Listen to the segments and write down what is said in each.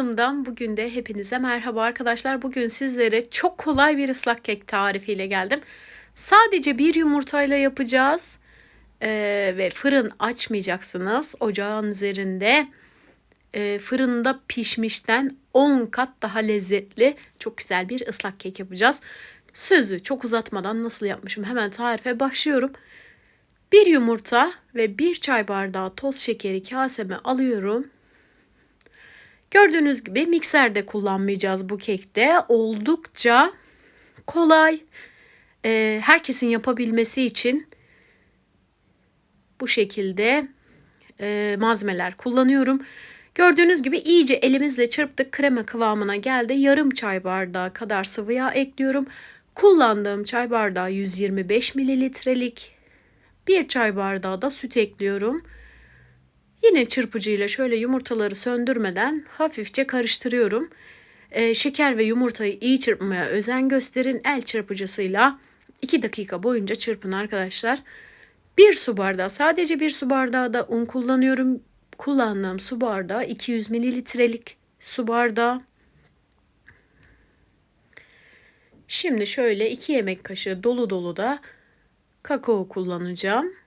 Kanalımdan bugün de hepinize merhaba arkadaşlar. Bugün sizlere çok kolay bir ıslak kek tarifiyle geldim. Sadece bir yumurtayla yapacağız. Ee, ve fırın açmayacaksınız. Ocağın üzerinde e, fırında pişmişten 10 kat daha lezzetli çok güzel bir ıslak kek yapacağız. Sözü çok uzatmadan nasıl yapmışım hemen tarife başlıyorum. Bir yumurta ve bir çay bardağı toz şekeri kaseme alıyorum. Gördüğünüz gibi mikserde kullanmayacağız bu kekte. Oldukça kolay. Ee, herkesin yapabilmesi için bu şekilde e, malzemeler kullanıyorum. Gördüğünüz gibi iyice elimizle çırptık krema kıvamına geldi. Yarım çay bardağı kadar sıvı yağ ekliyorum. Kullandığım çay bardağı 125 mililitrelik. Bir çay bardağı da süt ekliyorum. Yine çırpıcıyla şöyle yumurtaları söndürmeden hafifçe karıştırıyorum. Ee, şeker ve yumurtayı iyi çırpmaya özen gösterin. El çırpıcısıyla 2 dakika boyunca çırpın arkadaşlar. Bir su bardağı sadece bir su bardağı da un kullanıyorum. Kullandığım su bardağı 200 mililitrelik su bardağı. Şimdi şöyle 2 yemek kaşığı dolu dolu da kakao kullanacağım.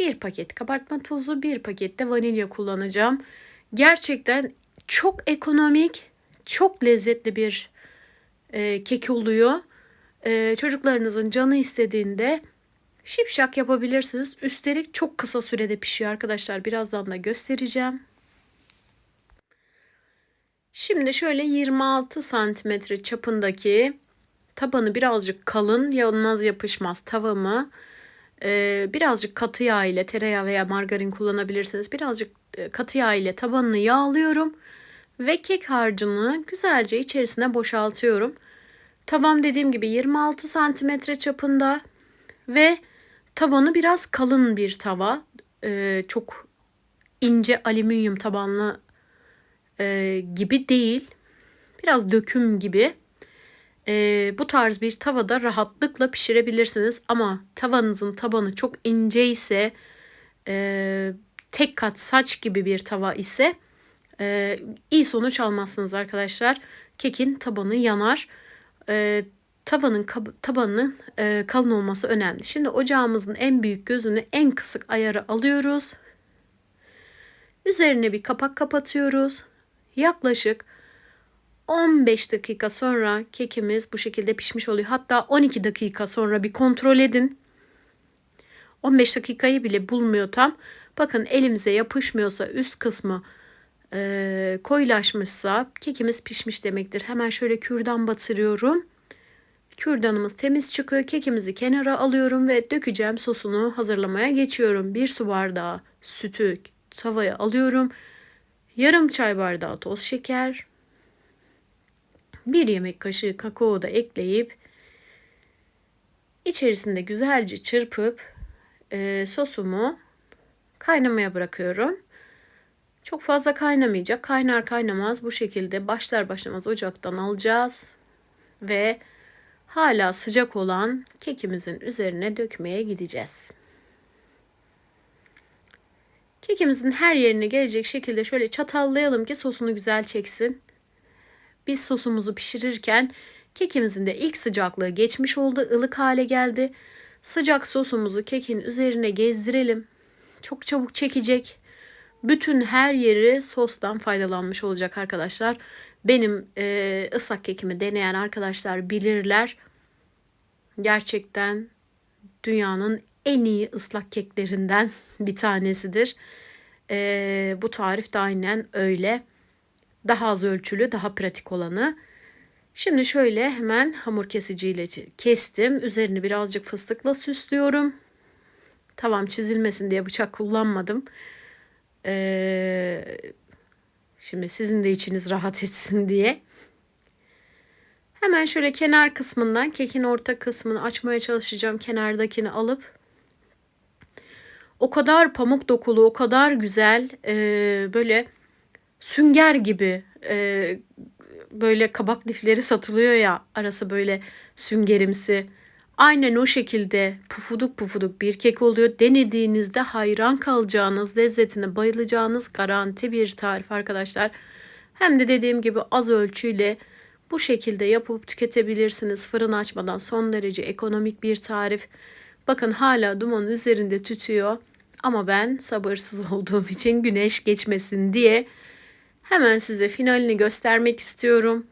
Bir paket kabartma tozu, bir paket de vanilya kullanacağım. Gerçekten çok ekonomik, çok lezzetli bir e, kek oluyor. E, çocuklarınızın canı istediğinde şipşak yapabilirsiniz. Üstelik çok kısa sürede pişiyor arkadaşlar. Birazdan da göstereceğim. Şimdi şöyle 26 santimetre çapındaki tabanı birazcık kalın, yanmaz yapışmaz tavamı ee, birazcık katı yağ ile tereyağı veya margarin kullanabilirsiniz. Birazcık e, katı yağ ile tabanını yağlıyorum ve kek harcını güzelce içerisine boşaltıyorum. Taban dediğim gibi 26 santimetre çapında ve tabanı biraz kalın bir tava. Ee, çok ince alüminyum tabanlı e, gibi değil. Biraz döküm gibi e, bu tarz bir tavada rahatlıkla pişirebilirsiniz. Ama tavanızın tabanı çok ince ise e, tek kat saç gibi bir tava ise e, iyi sonuç almazsınız arkadaşlar. Kekin tabanı yanar. E, tavanın tabanının e, kalın olması önemli. Şimdi ocağımızın en büyük gözünü en kısık ayarı alıyoruz. Üzerine bir kapak kapatıyoruz. Yaklaşık 15 dakika sonra kekimiz bu şekilde pişmiş oluyor. Hatta 12 dakika sonra bir kontrol edin. 15 dakikayı bile bulmuyor tam. Bakın elimize yapışmıyorsa üst kısmı e, koyulaşmışsa kekimiz pişmiş demektir. Hemen şöyle kürdan batırıyorum. Kürdanımız temiz çıkıyor. Kekimizi kenara alıyorum ve dökeceğim sosunu hazırlamaya geçiyorum. Bir su bardağı sütü tavaya alıyorum. Yarım çay bardağı toz şeker, bir yemek kaşığı kakao da ekleyip içerisinde güzelce çırpıp e, sosumu kaynamaya bırakıyorum. Çok fazla kaynamayacak. Kaynar kaynamaz bu şekilde başlar başlamaz ocaktan alacağız ve hala sıcak olan kekimizin üzerine dökmeye gideceğiz. Kekimizin her yerine gelecek şekilde şöyle çatallayalım ki sosunu güzel çeksin. Biz sosumuzu pişirirken kekimizin de ilk sıcaklığı geçmiş oldu, ılık hale geldi. Sıcak sosumuzu kekin üzerine gezdirelim. Çok çabuk çekecek. Bütün her yeri sostan faydalanmış olacak arkadaşlar. Benim e, ıslak kekimi deneyen arkadaşlar bilirler. Gerçekten dünyanın en iyi ıslak keklerinden bir tanesidir. E, bu tarif de aynen öyle. Daha az ölçülü, daha pratik olanı. Şimdi şöyle hemen hamur kesiciyle kestim. Üzerini birazcık fıstıkla süslüyorum. Tavam çizilmesin diye bıçak kullanmadım. Ee, şimdi sizin de içiniz rahat etsin diye. Hemen şöyle kenar kısmından kekin orta kısmını açmaya çalışacağım. Kenardakini alıp o kadar pamuk dokulu, o kadar güzel e, böyle sünger gibi e, böyle kabak lifleri satılıyor ya arası böyle süngerimsi. Aynen o şekilde pufuduk pufuduk bir kek oluyor. Denediğinizde hayran kalacağınız, lezzetine bayılacağınız garanti bir tarif arkadaşlar. Hem de dediğim gibi az ölçüyle bu şekilde yapıp tüketebilirsiniz. Fırın açmadan son derece ekonomik bir tarif. Bakın hala duman üzerinde tütüyor. Ama ben sabırsız olduğum için güneş geçmesin diye hemen size finalini göstermek istiyorum.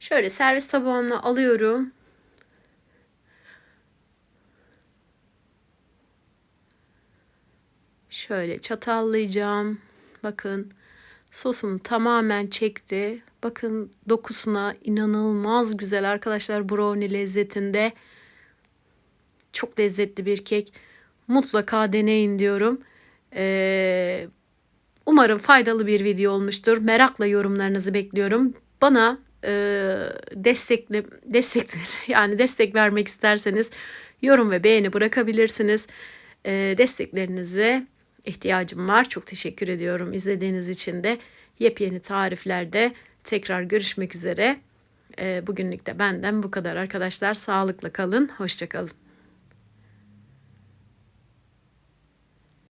Şöyle servis tabağına alıyorum. Şöyle çatallayacağım. Bakın sosunu tamamen çekti. Bakın dokusuna inanılmaz güzel arkadaşlar brownie lezzetinde. Çok lezzetli bir kek. Mutlaka deneyin diyorum. Ee, umarım faydalı bir video olmuştur. Merakla yorumlarınızı bekliyorum. Bana e, destekli destek yani destek vermek isterseniz yorum ve beğeni bırakabilirsiniz. E, desteklerinize ihtiyacım var. Çok teşekkür ediyorum izlediğiniz için de. Yepyeni tariflerde tekrar görüşmek üzere. E, bugünlük de benden bu kadar arkadaşlar. Sağlıkla kalın. Hoşçakalın.